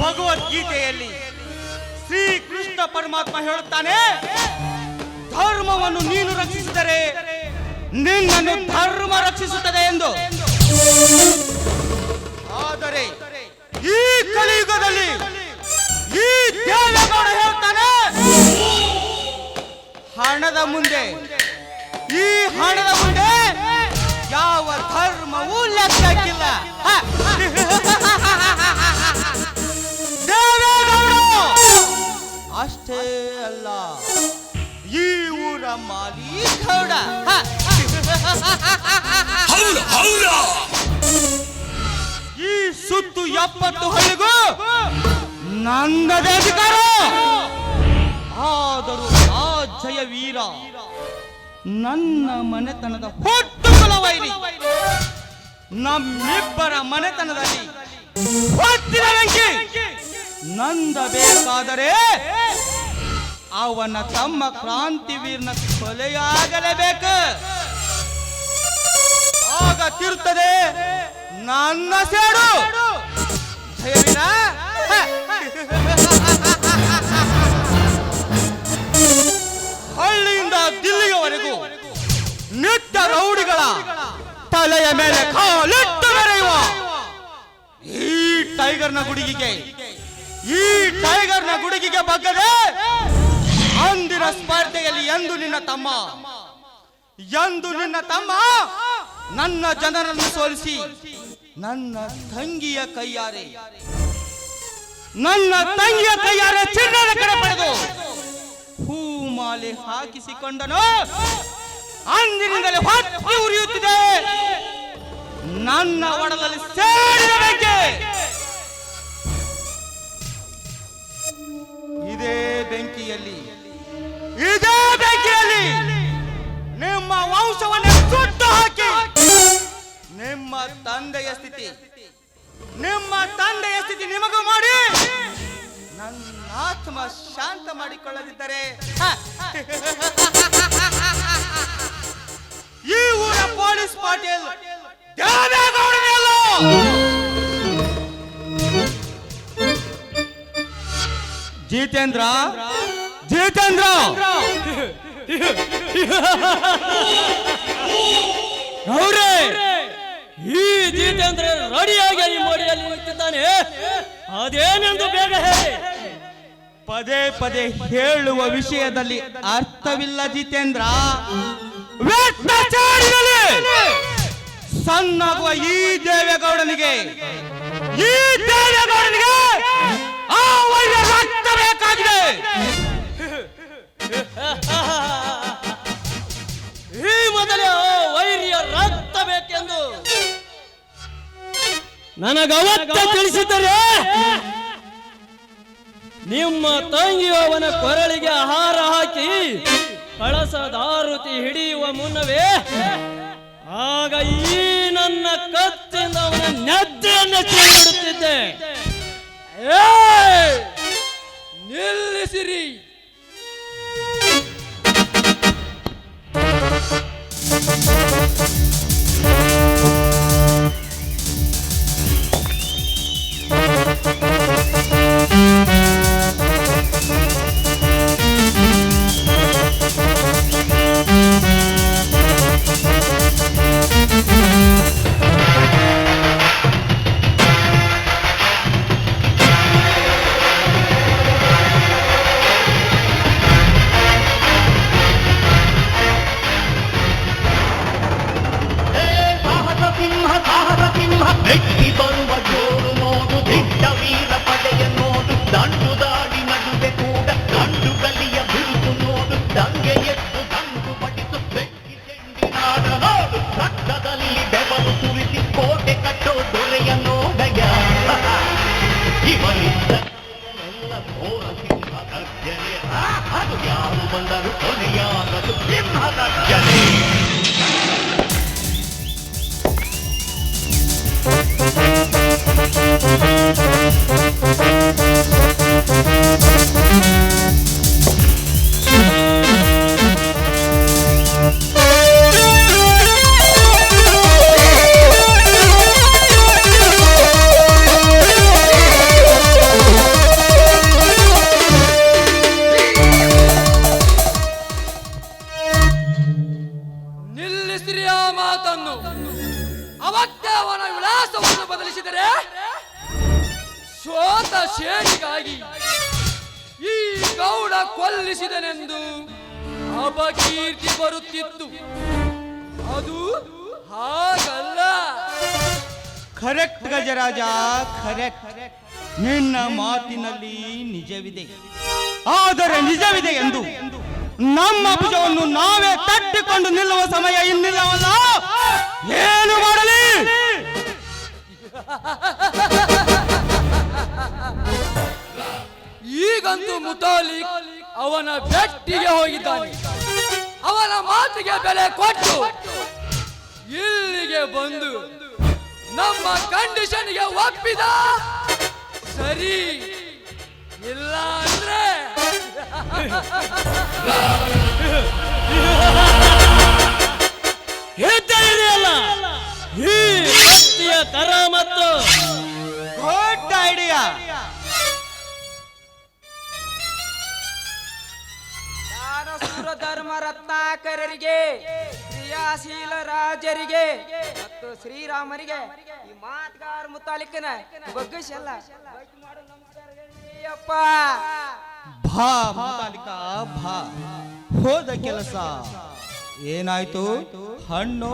ಭಗವದ್ಗೀತೆಯಲ್ಲಿ ಶ್ರೀ ಕೃಷ್ಣ ಪರಮಾತ್ಮ ಹೇಳುತ್ತಾನೆ, ಧರ್ಮವನ್ನು ನೀನು ರಕ್ಷಿಸಿದರೆ ನಿನ್ನನ್ನು ಧರ್ಮ ರಕ್ಷಿಸುತ್ತದೆ ಎಂದು. ಆದರೆ ಈ ಕಲಿಯುಗದಲ್ಲಿ ಈ ದೇವೇಗೌಡ ಹೇಳ್ತಾನೆ, ಹಣದ ಮುಂದೆ, ಈ ಹಣದ ಮುಂದೆ ಯಾವ ಧರ್ಮವೂ ಲೆಕ್ಕಕ್ಕಿಲ್ಲ. ಅಷ್ಟೇ ಅಲ್ಲ ಈ ಊರ ಮಾಲೀಕೌಡ. ಈ ಸುತ್ತು ಎಪ್ಪತ್ತು ಹಳ್ಳಿಗೂ ಅಧಿಕಾರ ಆದರೂ ಆ ಜಯ ವೀರ. ನನ್ನ ಮನೆತನದ ಹೊಟ್ಟು ವೈರಿ ನಮ್ಮಿಬ್ಬರ ಮನೆತನದಲ್ಲಿ ಹೊತ್ತಿನ ಬೆಂಕಿ ನಂದಬೇಕಾದರೆ ಅವನ ತಮ್ಮ ಕ್ರಾಂತಿವೀರ್ನ ಕೊಲೆಯಾಗಲೇಬೇಕು. ಆಗ ತಿರುತ್ತದೆ ನನ್ನ ಸೇಡು. ಹಳ್ಳಿಯಿಂದ ದಿಲ್ಲಿಯವರೆಗೂ ಮೇಲೆ ಕಾಲಿಟ್ಟು ಮೆರೆಯುವ ಈ ಟೈಗರ್ನ ಗುಡುಗಿಗೆ ಈ ಟೈಗರ್ನ ಗುಡುಗಿಗೆ ಬಗ್ಗದೆ ಅಂದಿನ ಸ್ಪರ್ಧೆಯಲ್ಲಿ ಎಂದು ನಿನ್ನ ತಮ್ಮ ಎಂದು ನಿನ್ನ ತಮ್ಮ ನನ್ನ ಜನರನ್ನು ಸೋಲಿಸಿ ನನ್ನ ತಂಗಿಯ ಕೈಯಾರೆ ನನ್ನ ತಂಗಿಯ ಕೈಯಾರೆ ಚಿನ್ನದ ಕಡೆ ಪಡೆದು ಹೂಮಾಲೆ ಹಾಕಿಸಿಕೊಂಡನು. ಅಂದಿನಿಂದಲೇ ಹೊತ್ತಿ ಉರಿಯುತ್ತಿದೆ. ನನ್ನ ಒಡಲಲ್ಲಿ ಸೇರಿದ ಜಿತೇಂದ್ರ? ಜಿತೇಂದ್ರ! ಅವ್ರೆ ಈ ಜಿತೇಂದ್ರ ರೆಡಿಯಾಗಿ ಅಲ್ಲಿ ಮೋಡಿಯಲ್ಲಿ ನಿಂತಿದ್ದಾನೆ. ಅದೇನೆಂದು ಬೇಗ ಹೇಳಿ. ಪದೇ ಪದೇ ಹೇಳುವ ವಿಷಯದಲ್ಲಿ ಅರ್ಥವಿಲ್ಲ ಜಿತೇಂದ್ರ. ಸಣ್ಣಾಗುವ ಈ ದೇವೇಗೌಡನಿಗೆ ಈ ದೇವೇಗೌಡನಿಗೆ ಬೇಕಾಗಿದೆ. ಈ ಮೊದಲೇ ವೈರಿಯ ರಕ್ತ ಬೇಕೆಂದು ನನಗವತ್ತ ತಿಳಿಸಿದರೆ ನಿಮ್ಮ ತಂಗಿಯವನ ಕೊರಳಿಗೆ ಆಹಾರ ಹಾಕಿ ಕಳಸದಾರುತಿ ಹಿಡಿಯುವ ಮುನ್ನವೇ ಆಗ ಈ ನನ್ನ ಕತ್ತಿಂದ ಅವನ ನೆದ್ದೆಯನ್ನು ಬಿಡುತ್ತಿದ್ದೆ ನಿಲ್ಲಿಸಿರಿ ಸಾಹಸ ಮಾತನ್ನು ಅವತ್ತೇ ಅವನ ವಿಳಾಸವನ್ನು ಬದಲಿಸಿದರೆ ಸೋತ ಶೇರಿಗಾಗಿ ಈ ಗೌಡ ಕೊಲ್ಲಿಸಿದನೆಂದು ಅಪಕೀರ್ತಿ ಬರುತ್ತಿತ್ತು. ಅದು ಹಾಗಲ್ಲ. Correct Gajaraja, correct. ನಿನ್ನ ಮಾತಿನಲ್ಲಿ ನಿಜವಿದೆ. ಆದರೆ ನಿಜವಿದೆ ಎಂದು ನಮ್ಮ ಭುಜವನ್ನು ನಾವೇ ತಟ್ಟಿಕೊಂಡು ನಿಲ್ಲುವ ಸಮಯ ಇನ್ನಿಲ್ಲವಲ್ಲ? ಏನು ಮಾಡಲಿ? ಈಗಂತೂ ಮುತಾಲಿ ಅವನ ಬೆಟ್ಟಿಗೆ ಹೋಗಿದ್ದಾನೆ. ಅವನ ಮಾತಿಗೆ ಬೆಲೆ ಕೊಟ್ಟು ಇಲ್ಲಿಗೆ ಬಂದು ನಮ್ಮ ಕಂಡೀಷನ್ಗೆ ಒಪ್ಪಿದ ಸರಿ ಇಲ್ಲ ಅಂದ್ರೆ ಇದೆಯಲ್ಲ ಈ ವ್ಯಕ್ತಿಯ ತರ ಮತ್ತು ಗುಡ್ ಐಡಿಯಾ ದಾನಸೂರ ಧರ್ಮ ರತ್ನಾಕರರಿಗೆ ಕ್ರಿಯಾಶೀಲ ರಾಜರಿಗೆ ಮತ್ತು ಶ್ರೀರಾಮರಿಗೆ ಈ ಮಾತುಗಾರ ಮುತಾಲಿಕನ ಬಗ್ಗಿಸಲ್ಲ ಅಪ್ಪ. ಭಾ ಮಾತಾಲಿಕ ಭಾ ಹೋದ ಕೆಲಸ. ಏನಾಯ್ತು? ಹಣ್ಣು?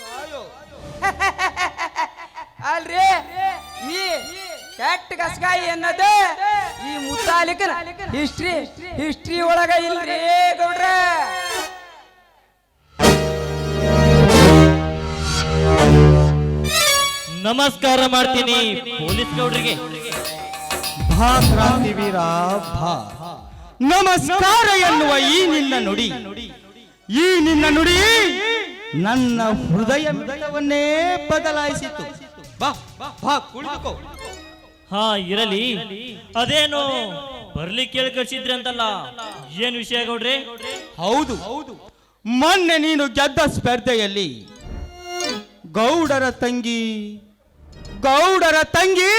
ಕಾಯೋ. ಅಲ್ರಿ ನೀ ಕೆಟ್ಟ ಕಸಗಾಯಿ ಅನ್ನೋದು ಈ ಮುತ್ತಾಲಿಕನ ಹಿಸ್ಟ್ರಿ ಹಿಸ್ಟ್ರಿ ಒಳಗ ಇಲ್ರಿ ಗೌಡ್ರ. ನಮಸ್ಕಾರ ಮಾಡ್ತೀನಿ ಪೊಲೀಸ್ ಗೌಡ್ರಿಗೆ. ಭಾ ಕ್ರಾಂತಿವೀರ ಭಾ ನಮಸ್ಕಾರ ಎನ್ನುವ ಈ ನಿನ್ನ ನುಡಿ. ಈ ನಿನ್ನ ನುಡಿ ನನ್ನ ಹೃದಯ ಮಿಡಿತವನ್ನೇ ಬದಲಾಯಿಸಿತು. ಬಾ ಬಾ ಕುಳಿತುಕೋ. ಹಾ ಇರಲಿ. ಅದೇನು ಬರ್ಲಿ ಕೇಳಿ ಕಳ್ಸಿದ್ರಿ ಅಂತಲ್ಲ. ಏನ್ ವಿಷಯ ಗೌಡ್ರಿ? ಹೌದು ಹೌದು. ಮೊನ್ನೆ ನೀನು ಗೆದ್ದ ಸ್ಪರ್ಧೆಯಲ್ಲಿ ಗೌಡರ ತಂಗಿ ಗೌಡರ ತಂಗಿ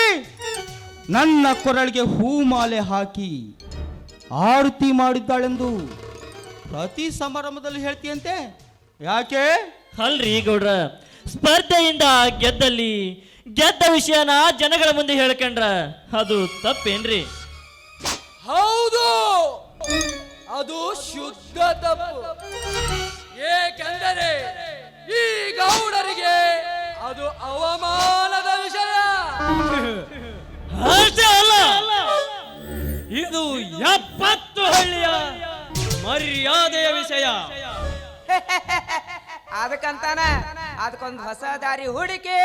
ನನ್ನ ಕೊರಳಿಗೆ ಹೂಮಾಲೆ ಹಾಕಿ ಆರತಿ ಮಾಡಿದ್ದಾಳೆಂದು ಪ್ರತಿ ಸಮಾರಂಭದಲ್ಲಿ ಹೇಳ್ತೀಯಂತೆ. ಯಾಕೆ? ಅಲ್ರಿ ಗೌಡ್ರ ಸ್ಪರ್ಧೆಯಿಂದ ಗೆದ್ದಲ್ಲಿ ಗೆದ್ದ ವಿಷಯನ ಜನಗಳ ಮುಂದೆ ಹೇಳ್ಕಂಡ್ರ ಅದು ತಪ್ಪೇನ್ರಿ? ಹೌದು! ಅದು ಶುದ್ಧ ತಪ್ಪು. ಏಕೆಂದರೆ ಈ ಗೌಡರಿಗೆ ಅದು ಅವಮಾನದ ವಿಷಯ. ಅಷ್ಟೇ ಅಲ್ಲ. ಇದು ಎಪ್ಪತ್ತು ಹಳ್ಳಿಯ ಮರ್ಯಾದೆಯ ವಿಷಯ. ಅದಕ್ಕಂತಾನ ಅದಕ್ಕೊಂದು ಹೊಸ ದಾರಿ ಹುಡುಕಿ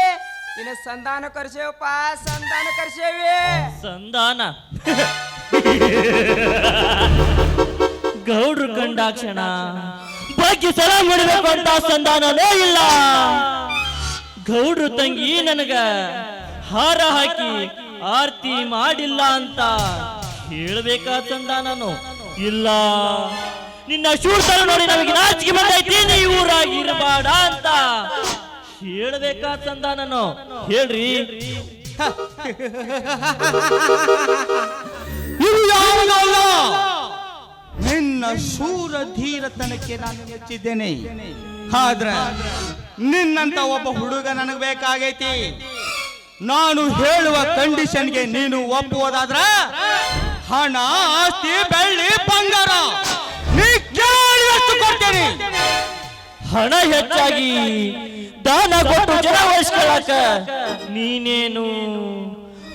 ಇನ್ನು ಸಂಧಾನ ಕರ್ಸೇವಪ್ಪ ಸಂಧಾನ ಕರ್ಸೇವಿ. ಸಂಧಾನ. ಗೌಡ್ರು ಕಂಡಾಕ್ಷಣ. ಬಗ್ಗೆ ಸಲ ಮಾಡಬೇಕು ಅಂತ ಸಂಧಾನನೇ ಇಲ್ಲ. ಗೌಡ್ರು ತಂಗಿ ನನಗ ಹಾರ ಹಾಕಿ ಆರ್ತಿ ಮಾಡಿಲ್ಲ ಅಂತ ಹೇಳ್ಬೇಕಾ ನಾನು? ಇಲ್ಲ. ನಿನ್ನ ಶೂರ್ತನ ನೋಡಿ ನಮಗೆ ನಾಚಿಕೆ ಬಂದೈತಿ, ನೀ ಊರಾಗಿ ಇರಬಾಡ ಅಂತ ಹೇಳ್ಬೇಕಾ ನಾನು? ಹೇಳ್ರಿ. ನಿನ್ನ ಶೂರ ಧೀರತನಕ್ಕೆ ನಾನು ಮೆಚ್ಚಿದ್ದೇನೆ ಆದ್ರೆ ನಿನ್ನಂತ ಒಬ್ಬ ಹುಡುಗ ನನಗೆ ಬೇಕಾಗೈತಿ. ನಾನು ಹೇಳುವ ಕಂಡೀಷನ್ಗೆ ನೀನು ಒಪ್ಪುವುದಾದ್ರ ಹಣ, ಆಸ್ತಿ, ಬೆಳ್ಳಿ, ಬಂಗಾರ ನೀ ಕೇಳಿದಷ್ಟು ಕೊಡ್ತೇನೆ. ಹಣ ಹೆಚ್ಚಾಗಿ ದಾನ ಕೊಟ್ಟು ಜನ ವಹಿಸ್ಕೊಳಕ ನೀನೇನು?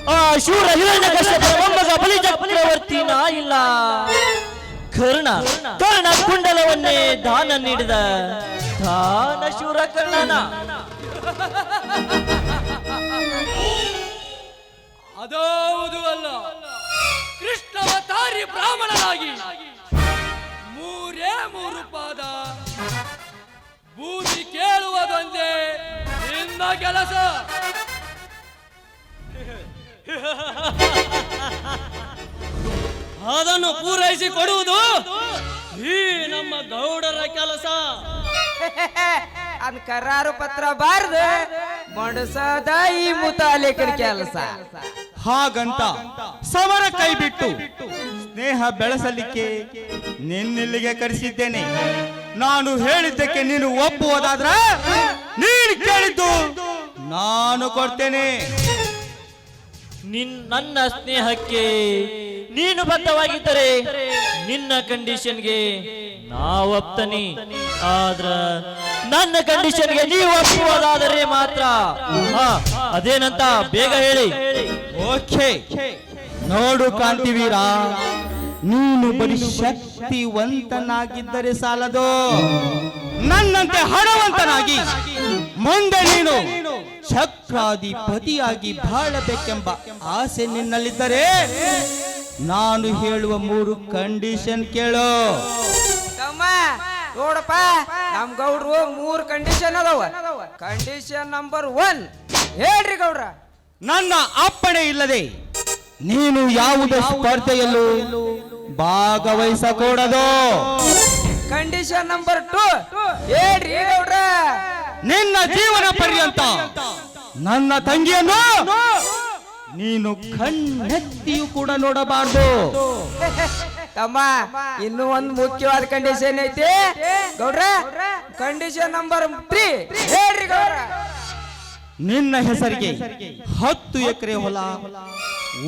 ಆ, ಶೂರ ಹಿರಣ್ಯ ಚಕ್ರವರ್ತಿನ ಇಲ್ಲ. ಕರ್ಣ ಕರ್ಣ ಕುಂಡಲವನ್ನೇ ದಾನ ನೀಡಿದ ದಾನ ಶೂರ ಕರ್ಣನ. ಕರಾರು ಪತ್ರ ಬಾರ್ದು ಮಡಸದ ಈ ಮುತಾಲೇಖರ ಕೆಲಸ. ಹಾಗಂತ ಸಮರ ಕೈ ಬಿಟ್ಟು ಸ್ನೇಹ ಬೆಳೆಸಲಿಕ್ಕೆ ನಿನ್ನಿಲ್ಲಿಗೆ ಕರೆಸಿದ್ದೇನೆ. ನಾನು ಹೇಳಿದ್ದಕ್ಕೆ ನೀನು ಒಪ್ಪುವುದಾದ್ರ ನೀನು ಕೇಳಿದ್ದು ನಾನು ಕೊಡ್ತೇನೆ. ನಿನ್ ನನ್ನ ಸ್ನೇಹಕ್ಕೆ ನೀನು ಬದ್ಧವಾಗಿದ್ದರೆ ನಿನ್ನ ಕಂಡೀಷನ್ಗೆ ನಾ ಒಪ್ತನಿ, ಆದ್ರ ನನ್ನ ಕಂಡೀಷನ್ಗೆ ನೀವು ಒಪ್ಪುವುದಾದರೆ ಮಾತ್ರ. ಅದೇನಂತ ಬೇಗ ಹೇಳಿ. ಓಕೆ. ನೋಡು ಕಾಂತಿವೀರ, ನೀನು ಬರೀ ಶಕ್ತಿವಂತನಾಗಿದ್ದರೆ ಸಾಲದು. ನನ್ನಂತೆ ಹಣವಂತನಾಗಿ, ಮುಂದೆ ನೀನು ಚಕ್ರಾಧಿಪತಿಯಾಗಿ ಬಾಳಬೇಕೆಂಬ ಆಸೆ ನಿನ್ನಲ್ಲಿದ್ದರೆ, ನಾನು ಹೇಳುವ ಮೂರು ಕಂಡೀಷನ್ ಕೇಳು. ತಮ್ಮ ನೋಡಪ್ಪ ನಮ್ ಗೌಡ್ರು ಮೂರ್ ಕಂಡೀಷನ್ ಅದಾವ. ಕಂಡೀಷನ್ ನಂಬರ್ ಒನ್ ಹೇಳ್ರಿ ಗೌಡ್ರ. ನನ್ನ ಅಪ್ಪಣೆ ಇಲ್ಲದೆ ನೀನು ಯಾವುದೇ ಸ್ಪರ್ಧೆಯಲ್ಲೂ ಭಾಗವಹಿಸಕೂಡದು. ಕಂಡೀಷನ್ ನಂಬರ್ ಟು ಹೇಳ್ರಿ ಗೌಡ್ರ. ನಿನ್ನ ಜೀವನ ಪರ್ಯಂತ ನನ್ನ ತಂಗಿಯನ್ನು ನೀನು ಕಣ್ಣೆತ್ತಿಯೂ ಕೂಡ ನೋಡಬಾರ್ದು. ತಮ್ಮ ಇನ್ನು ಒಂದು ಮುಖ್ಯವಾದ ಕಂಡೀಷನ್ ಐತಿ. ಗೌಡ್ರ ಕಂಡೀಷನ್ ನಂಬರ್ ತ್ರೀ ಹೇಳ್ರಿ ಗೌಡ್ರ. ನಿನ್ನ ಹೆಸರಿಗೆ ಹತ್ತು ಎಕರೆ ಹೊಲ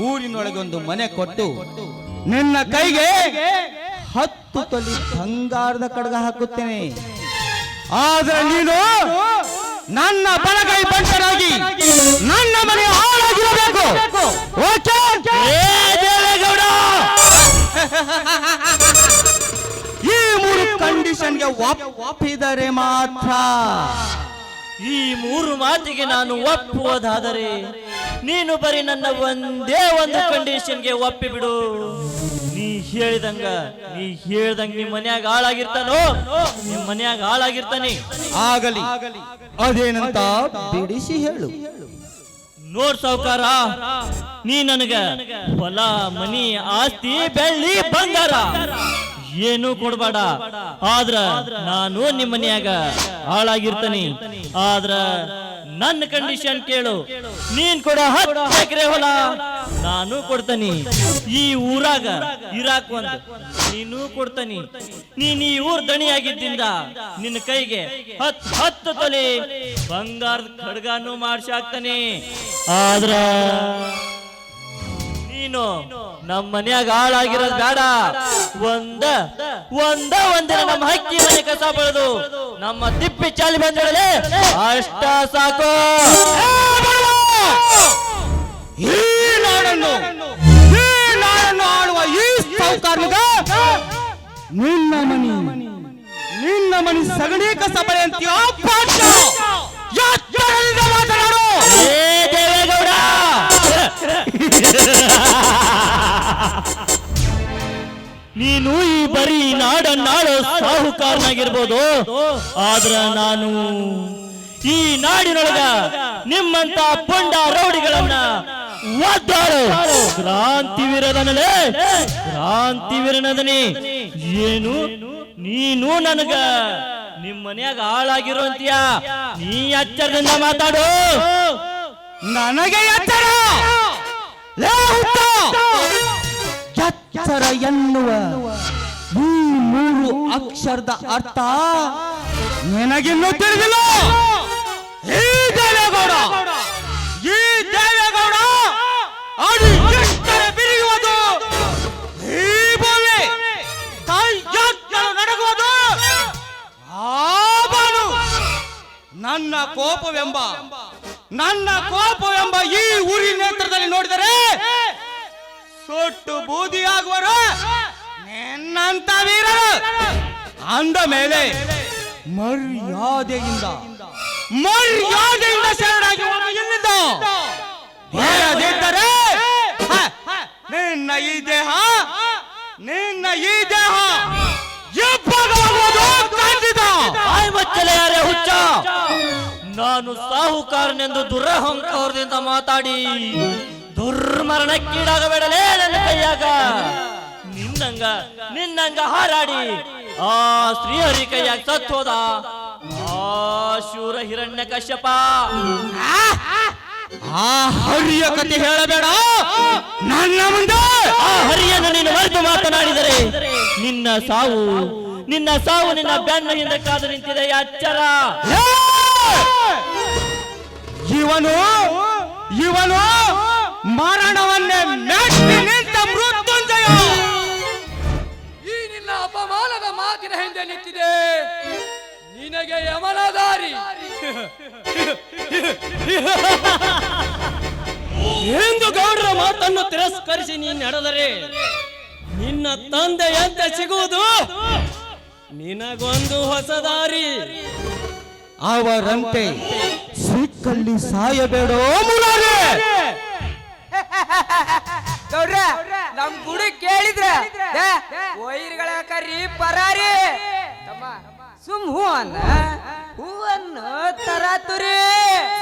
ಊರಿನೊಳಗೆ ಒಂದು ಮನೆ ಕೊಟ್ಟು ನಿನ್ನ ಕೈಗೆ ಹತ್ತು ತೊಲಿ ಬಂಗಾರದ ಕಡಗ ಹಾಕುತ್ತೇನೆ. ಆದ್ರೆ ನೀನು ನನ್ನ ಬಲಗೈ ಬಂಟರಾಗಿ ನನ್ನ ಮನೆ ಹಾಳಾಗಿರಬೇಕು. ಓಕೆ? ಈ ಮೂರು ಕಂಡೀಷನ್ಗೆ ಒಪ್ಪಿದರೆ ಮಾತ್ರ. ಈ ಮೂರು ಮಾತಿಗೆ ನಾನು ಒಪ್ಪುವುದಾದರೆ ನೀನು ಬರೀ ನನ್ನ ಒಂದೇ ಒಂದು ಕಂಡೀಷನ್ಗೆ ಒಪ್ಪಿ ಬಿಡು ನೀ ಹೇಳಿದಂಗ ನೀ ಹೇಳ್ದಂಗ ನಿಮ್ ಮನ್ಯಾಗ ಹಾಳಾಗಿರ್ತಾನೋ? ನಿಮ್ ಮನ್ಯಾಗ ಹಾಳಾಗಿರ್ತಾನೆ. ಆಗಲಿ. ಅದೇನಂತ ಬಿಡಿಸಿ ಹೇಳು. ನೋಡ್ ಸಾವುಕಾರ, ನೀ ನನಗ ಹೊಲ, ಮನಿ, ಆಸ್ತಿ, ಬೆಳ್ಳಿ, ಬಂಗಾರ ಏನು ಕೊಡ್ಬೇಡ. ಆದ್ರ ನಾನು ನಿಮ್ಮ ಮನ್ಯಾಗ ಹಾಳಾಗಿರ್ತೀನಿ. ಆದ್ರ ನನ್ನ ಕಂಡೀಷನ್ ಕೇಳು. ನೀನ್ ಕೊಡ ಹತ್ತು ಎಕರೆ ಹೊಲ. ನಾನು ಕೊಡ್ತಾನಿ. ಈ ಊರಾಗ ಇರಾಕ್ ಒಂದು ನೀನು ಕೊಡ್ತಾನಿ. ನೀನ್ ಈ ಊರ್ ದಣಿಯಾಗಿದ್ದಿಂದ ನಿನ್ನ ಕೈಗೆ ಹತ್ ಹತ್ತು ತೊಲೆ ಬಂಗಾರದ ಖಡ್ಗಾನು ಮಾಡಿಸಿ ಹಾಕ್ತಾನೆ. ಆದ್ರ ನೀನು ನಮ್ಮ ಮನ್ಯಾಗ ಹಾಳಾಗಿರೋದ್ ಬೇಡ. ಒಂದ ಒಂದ, ಒಂದಿನ ನಮ್ಮ ಹಕ್ಕಿ ಮನೆ ಕಸ ಬೆಳೆದು ನಮ್ಮ ತಿಪ್ಪಿ ಚಾಲಿ ಬಂದಳಲೆ ಅಷ್ಟ ಸಾಕು. ಈ ನಾಡನ್ನು ಈ ನಾಡನ್ನು ಆಳುವ ಈ ಸೌಕಾರ್ಮಿಕ ನಿನ್ನ ಮನಿ ನಿನ್ನ ಮನಿ ಸಗಣಿ ಕಸ ಬಳೆ ಅಂತೀಯ ನಾಡನ್ನಾಳೋ ಸಾಹುಕಾರನಾಗಿರ್ಬೋದು. ಆದ್ರ ನಾನು ಈ ನಾಡಿನೊಳಗ ನಿಮ್ಮಂತ ಪೊಂಡ ರೌಡಿಗಳನ್ನ ಕ್ರಾಂತಿವೀರದನಲೇ ಕ್ರಾಂತಿವೀರನದನಿ ಏನು? ನೀನು ನನಗ ನಿಮ್ಮ ಮನ್ಯಾಗ ಹಾಳಾಗಿರುವಂತೀಯ ನೀ ಎಚ್ಚರದಿಂದ ಮಾತಾಡು. ನನಗೆ ಎಚ್ಚರ! ಎಚ್ಚರ ಎನ್ನುವ ಈ ಮೂರು ಅಕ್ಷರದ ಅರ್ಥ. ನಿನಗಿನ್ನೂ ತಿಳಿದಿಲ್ಲ. ಈ ದೇವೇಗೌಡ ಈ ದೇವೇಗೌಡ ಅದು ಎಷ್ಟರ ಬಿರಿಯುವುದು? ಈ ಭೂಮಿ ತಾಯಿ ನಡಗುವುದು? ಆ ಬಾನು ನನ್ನ ಕೋಪವೆಂಬ ನನ್ನ ಕೋಪವೆಂಬ ಈ ಉರಿ ನೇತ್ರದಲ್ಲಿ ನೋಡಿದರೆ ಸೊಟ್ಟು ಬೂದಿಯಾಗುವರು. ನಿನ್ನಂತ ವೀರರು ಅಂದ ಮೇಲೆ ಮರ್ಯಾದೆಯಿಂದ ಮರ್ಯಾದೆಯಿಂದ ಶರಣಾಗಿ ಎಲ್ಲಿದ್ದ ಹ, ನಿನ್ನ ಈ ದೇಹ ನಿನ್ನ ಈ ದೇಹ ಹುಚ್ಚ. ನಾನು ಸಾಹುಕಾರನೆಂದು ದುರಹಂಕಾರದಿಂದ ಮಾತಾಡಿ ದುರ್ಮರಣಕ್ಕೀಡಾಗಬೇಡಲೇ ನನ್ನ ಕೈಯಾಗ. ನಿನ್ನಂಗ ನಿನ್ನಂಗ ಹಾರಾಡಿ. ಆ ಶ್ರೀಹರಿ ಕೈಯಾಗ ಸತ್ ಹೋದ. ಆ ಶೂರ ಹಿರಣ್ಯ ಕಶ್ಯಪ. ಆ ಹರಿಯ ಕತೆ ಹೇಳಬೇಡ. ನನ್ನ ಮುಂದೆ. ಆ ಹರಿಯನ್ನು ನೀನು ಮರೆತು ಮಾತನಾಡಿದರೆ ನಿನ್ನ ಸಾವು ನಿನ್ನ ಸಾವು ನಿನ್ನ ಬೆನ್ನ ಹಿಂದೆ ಕಾದು ನಿಂತಿದೆ ಅಚ್ಚರ. ಇವನು ಇವನು ಮರಣವನ್ನೇ ಮೆಟ್ಟಿ ನಿಂತ ಮೃತ್ಯುಂಜಯ ಮಾತಿನ ಹಿಂದೆ ನಿಂತಿದೆ. ನಿನಗೆ ಯಮನ ದಾರಿ ಎಂದು ಗೌಡರ ಮಾತನ್ನು ತಿರಸ್ಕರಿಸಿ ನೀ ನಡೆದರೆ ನಿನ್ನ ತಂದೆ ಎಂತ ಸಿಗುವುದು ನಿನಗೊಂದು ಹೊಸ ದಾರಿ. ಅವರಂತೆ ಸಿಕ್ಕಲ್ಲಿ ಸಾಯಬೇಡೋ ಮುರಾರಿ ಗೌಡ್ರ ನಮ್ ಗುಡಿ ಕೇಳಿದ್ರ ವೈರ್ಗಳ ಕರಿ ಪರಾರಿ. ತಮ್ಮ ಸುಮ್ ಹೂವನ್ನ ಹೂವನ್ನು ತರಾತುರಿ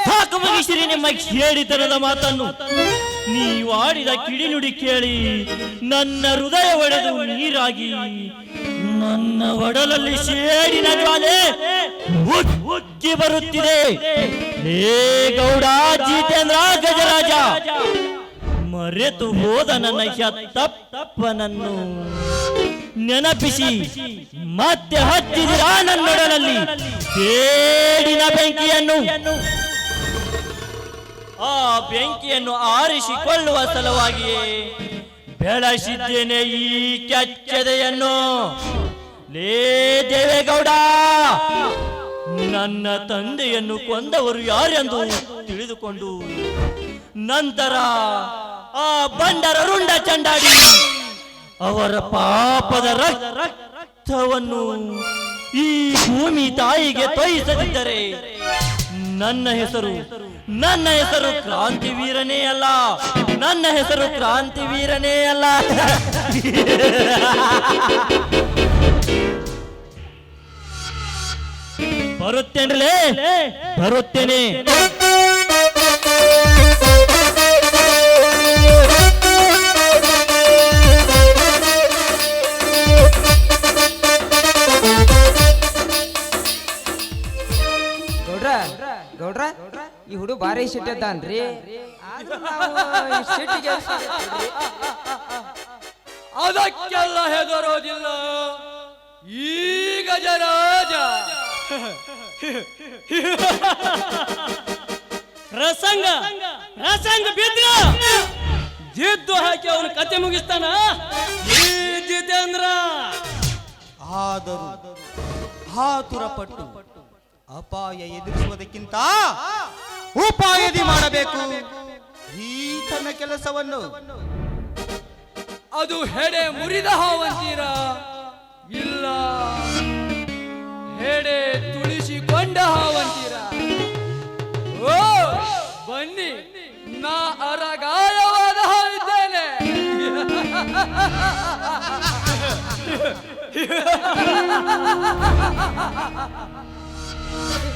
ಸಾಕು ಮುಗಿಸಿರಿ ನಿಮ್ಮ ಹೇಳಿತನದ ಮಾತನ್ನು. ನೀವು ಆಡಿದ ಕಿಡಿನುಡಿ ಕೇಳಿ ನನ್ನ ಹೃದಯ ಒಡೆದು ನೀರಾಗಿ ನನ್ನ ಒಡಲಲ್ಲಿ ಸೇರಿನ ಜ್ವಾಲೆ ಉಕ್- ಉಕ್ಕಿ ಬರುತ್ತಿದೆ. ಹೇ ಗೌಡ ಜಿತೇಂದ್ರ ಗಜರಾಜ. ಮರೆತು ಹೋದ ನನ್ನ ತಪ್ಪನನ್ನು ನೆನಪಿಸಿ, ಮತ್ತೆ ಹಚ್ಚಿದಿರಾ ನನ್ನೊಡಲಲ್ಲಿ ಬೇಡಿನ ಬೆಂಕಿಯನ್ನು. ಆ ಬೆಂಕಿಯನ್ನು ಆರಿಸಿಕೊಳ್ಳುವ ಸಲುವಾಗಿಯೇ ಬೆಳಸಿದ್ದೇನೆ ಈ ಕೆಚ್ಚದೆಯನ್ನು. ಲೇ ದೇವೇಗೌಡ, ನನ್ನ ತಂದೆಯನ್ನು ಕೊಂದವರು ಯಾರೆಂದು ತಿಳಿದುಕೊಂಡು ನಂತರ ಆ ಬಂಡರ ರುಂಡ ಚಂಡಾಡಿ. ಅವರ ಪಾಪದ ರಕ್- ರಕ್ತವನ್ನು ಈ ಭೂಮಿ ತಾಯಿಗೆ ತೋಯಿಸದಿದ್ದರೆ ನನ್ನ ಹೆಸರು ನನ್ನ ಹೆಸರು ಕ್ರಾಂತಿವೀರನೇ ಅಲ್ಲ. ನನ್ನ ಹೆಸರು ಕ್ರಾಂತಿವೀರನೇ ಅಲ್ಲ. ಬರುತ್ತೇನ್ರಲೇ? ಬರುತ್ತೇನೆ. ಗೌಡ್ರ ಈ ಹುಡು ಬಾರಿ ಸಿಟ್ಟಿದ್ದಾನ್ರಿ ಆದ್ರೂ ನಾವು ಈ ಸಿಟ್ಟಿಗೆ. ಅದಕ್ಕೆಲ್ಲ ಹೆದರೋದಿಲ್ಲ. ಈಗ ಗಜರಾಜ ಪ್ರಸಂಗ ಪ್ರಸಂಗ ಬಿದ್ರ ಜಿದ್ದು ಹಾಕಿ ಅವನು ಕತೆ ಮುಗಿಸ್ತಾನ? ಈ ಜಿತೇಂದ್ರ. ಆದರೂ ಹಾತುರ ಪಟ್ಟು ಅಪಾಯ ಎದುರಿಸುವುದಕ್ಕಿಂತ ಉಪಾಯದಿ ಮಾಡಬೇಕು. ಈ ತನ್ನ ಕೆಲಸವನ್ನು. ಅದು ಹೆಡೆ ಮುರಿದ ಹಾವಂತೀರ ಇಲ್ಲ. ಹೆಡೆ ತುಳಿಸಿಕೊಂಡ ಹಾವಂತೀರ ಓ, ಬನ್ನಿ. ನಾ ಅರಗಾಯವಾದ ಹಾವಿದ್ದೇನೆ.